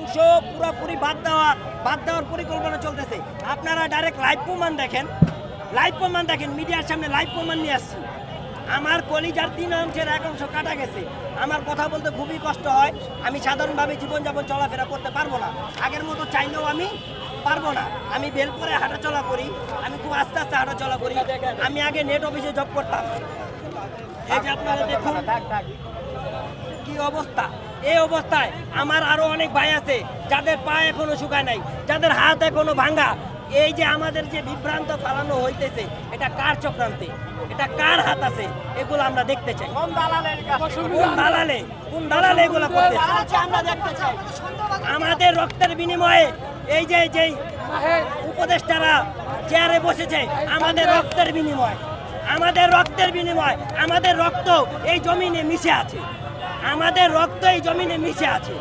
অংশ পুরোপুরি বাদ দেওয়া, বাদ দেওয়ার পরিকল্পনা চলতেছে। আপনারা ডাইরেক্ট লাইভ প্রমাণ দেখেন। লাইভ প্রমাণ দেখেন, মিডিয়ার সামনে লাইভ প্রমাণ নিয়ে আসছি। আমার কলিজার তিন অংশের এক অংশ কাটা গেছে। আমার কথা বলতে খুবই কষ্ট হয়। আমি সাধারণভাবে জীবনযাপন চলাফেরা করতে পারব না। আগের মতো চাইলেও আমি পারব না। আমি বেল করে হাঁটাচলা করি। আমি খুব আস্তে আস্তে হাঁটাচলা করি। আমি আগে নেট অফিসে জব করতাম। এই যে আপনারা দেখুন কি অবস্থা? এই অবস্থায় আমার আরও অনেক ভাই আছে যাদের পা এখনও শুকায় নাই যাদের হাত এখনও ভাঙা এই যে আমাদের যে বিভ্রান্ত ফালানো হইতেছে এটা কার চক্রান্তে? এটা কার হাত আছে? এগুলো আমরা দেখতে চাই। কোন দালালে? কোন দালালে এগুলো করতে আমরা দেখতে চাই। আমাদের রক্তের বিনিময়ে এই যে যেই উপদেষ্টারা চেয়ারে বসেছে আমাদের রক্তের বিনিময়। আমাদের রক্তের বিনিময় আমাদের রক্ত এই জমিনে মিশে আছে। আমাদের রক্ত এই জমিনে মিশে আছে।